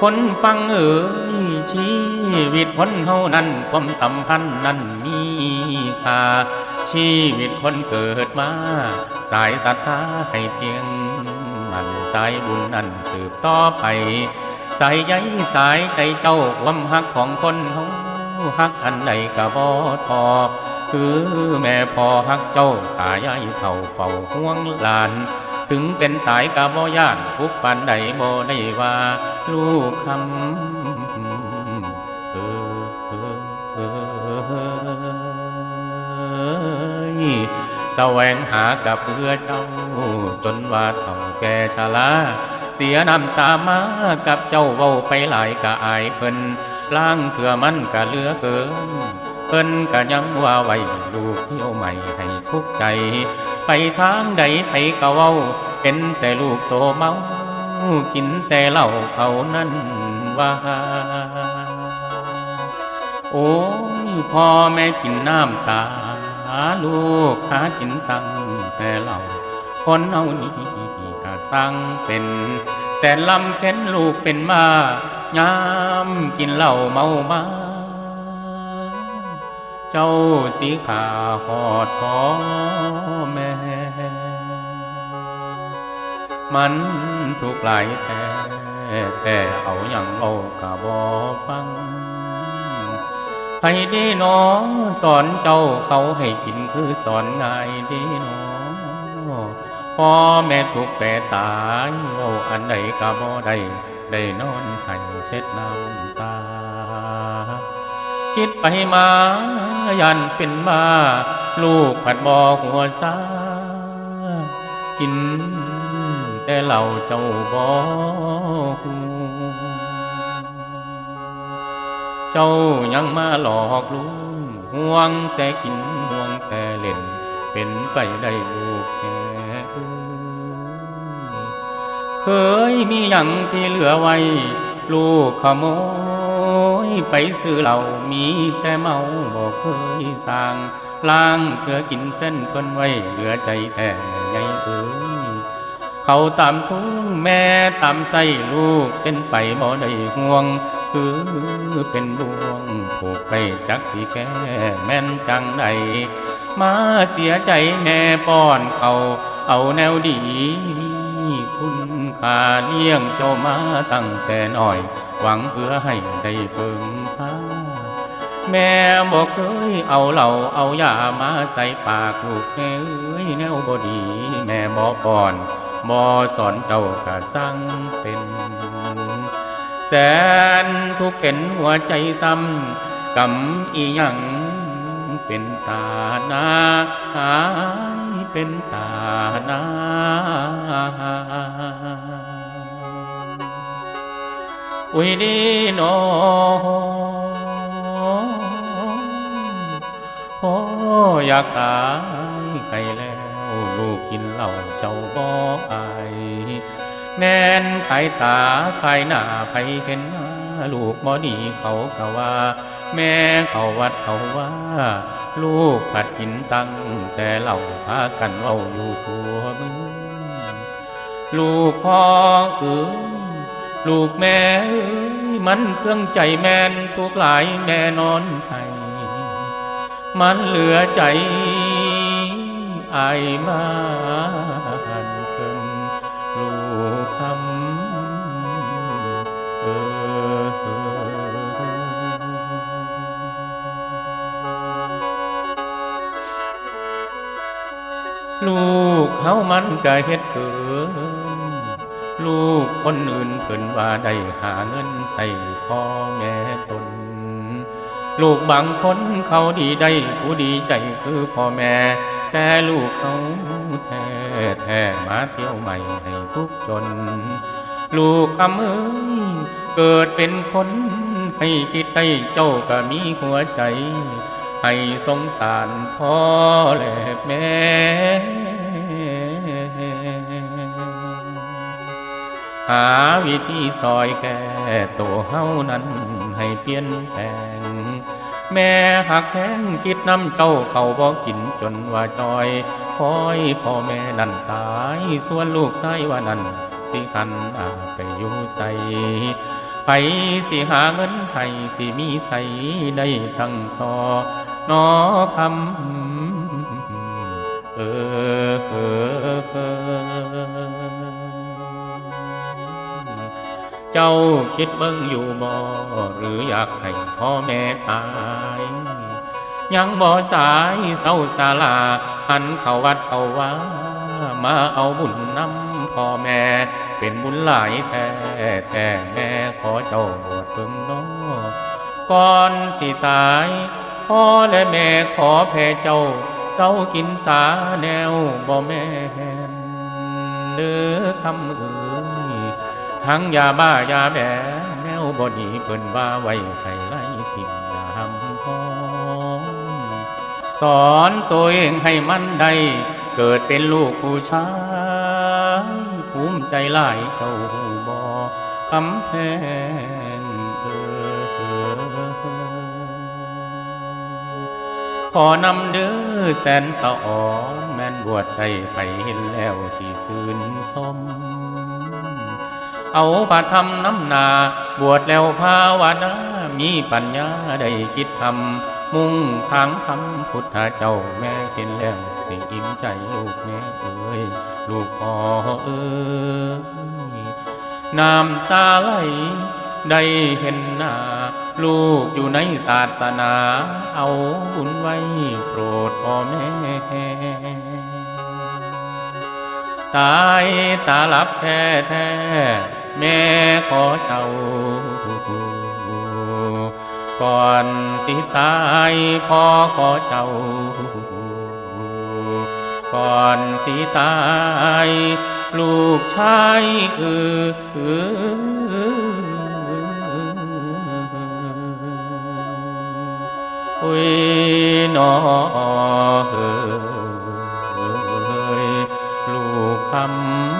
คนฟังเอ่ยชีวิตคนเฮานั้นความสัมพันธ์นั้นมีค่าชีวิตคนเกิดมา สายศรัทธาให้เพียง มันสายบุญนั้นสืบต่อไป สายใยสายใจเจ้าความหักของคนเฮาหักอันใดกะบ่ทอคือแม่พ่อหักเจ้าตายายเท่าเฝ้าห่วงหลาน ถึงเป็นตายกะบ่ย่านทุกปานใดบ่ได้ว่า ลูกคำเออเออเออแสวงหากับเพื่อเจ้า จนว่าเท่าแก่ชราเสียน้ำตามากับเจ้าเว้าไปหลายกะอายเพิ่นล้างเถื่อมันกะเลือเกิน เพิ่นกะยังว่าไว้ลูกเที่ยวใหม่ให้ทุกใจ ไปทางใดไปกะเว้า เป็นแต่ลูกโตเมา กินแต่เหล้าเขานั้นว่า โอ้ยพ่อแม่กินน้ำตา ลูกหากินตังแต่เหล้าคนเอานี่กะสั่งเป็นแสนลำเข็นลูกเป็นมายามกินเหล้าเมามา เจ้าสีขาหอดพ่อแม่ มันทุกหลายแท้แต่เอาอย่างเอากะบอฟังให้ดีหนอสอนเจ้าเขาให้กินคือสอนง่ายดีหนอพ่อแม่ทุกแต่ตายเอาอันใดกะบ่ได้ได้นอนให้เช็ดน้ำตา คิดไปมา ยันเป็นมา ลูกผัดบอหัวซากินแต่เหล่าเจ้าบอหูเจ้ายังมาหลอกลวงห่วงแต่กินห่วงแต่เล่น เป็นไปได้ลูกแค่เคยมีอย่างที่เหลือไว้ ลูกขโมย ไปซื้อเหล้ามีแต่เมาบอกเคยสร้างล้างเพื่อกินเส้นเพิ่นไว้เหลือใจแท้ไงเอ้ยเขาตามทุ่งแม่ตามใส่ลูกเส้นไปบ่ได้ห่วง คือเป็นดวงผูกไปจักสีแก่แม่นจังใดมาเสียใจแม่ป้อนเขาเอาแนวดี คุณค่าเลี้ยงเจ้ามาตั้งแต่น้อย หวังเพื่อให้ได้เพิ่งพาแม่บอกเคยเอาเหล่าเอายามาใส่ปากลูกแม่เอ้ยแนวบดี แม่บอกก่อนบอสอนเจ้ากะสั่งเป็น แสนทุกข์เข็นหัวใจซ้ำกำอีหยังเป็นตาหนาหายเป็นตาหนา อุ้ยดีโนโอ้อยากตายใครแล้ว ลูกกินเหล้าเจ้าบ่อายแม่นขายตาขายหน้าไผเห็นหน้าลูกบ่ดีเขาก็ว่า แม่เขาวัดเขาว่า ลูกผัดกินตังแต่เหล่าพากันเว้าอยู่ตัวมึงลูกพ่อเอ๋ย ลูกแม่เอ๋ยมันเครื่องใจแม่นทุกหลายแม่นอนให้มันเหลือใจไอายมาเพิ่นลูกคำเออลูกเขามันก็เฮ็ดเกิน ลูกคนอื่นเพิ่นว่าได้หาเงินใส่พ่อแม่ตน ลูกบางคนเขาดีได้ผู้ดีใจคือพ่อแม่ แต่ลูกเขาแท้แท้มาเที่ยวใหม่ให้ทุกจน ลูกคำเอ้ยเกิดเป็นคนให้คิดได้เจ้าก็มีหัวใจ ให้สงสารพ่อและแม่ หาวิธีซอยแก่ตัวเฮานั้นให้เปลี่ยนแปลง แม่หักแพงคิดน้ำเจ้าเขาบอกินจนว่าจอยคอยพ่อแม่นั่นตายส่วนลูกชายว่านั่นสิหันอาไปอยู่ใสไปสิหาเงินให้สิมีใสได้ตั้งต่อนอคำเออเออเออ เจ้าคิดเบิ่งอยู่บ่หรืออยากให้พ่อแม่ตาย ยังบ่สายเศร้าสาลา หันเข้าวัดเข้าว่า มาเอาบุญนำพ่อแม่ เป็นบุญหลายแท้แต่แม่ขอเจ้าบวชเบิ่งน้อก่อนสิตายพ่อและแม่ขอแพ่เจ้าเจ้ากินสาแนวบ่แม่นเด้อคำเอ่ย ทั้งยาบ้ายาแบแนวบอดีเพิ่นว่าไว้ไข่ไล่ทิมยามพอสอนตัวเองให้มันได้ เกิดเป็นลูกผู้ชายภูมิใจหลายเจ้าบอคำแพงเออขอนำเด้อแสนสะอ่อนแม่นบวชได้ไปเห็นแล้วสีซื่นสม เอาปาทำน้ำนา บวชแล้วภาวนามีปัญญาได้คิดทำมุ่งทางทำพุทธเจ้าแม่เห็นแล้วสิอิ่มใจลูกแม่เอ้ยลูกพ่อเอ้ยน้ำตาไหลได้เห็นหน้า ลูกอยู่ในศาสนา เอาบุญไว้โปรดพ่อแม่ตายตาลับแท้แท้ แม่ขอเจ้า ก่อนสิตายพ่อขอเจ้า ก่อนสิตาย ลูกชายเอออุ้ยนอเออลูกคำ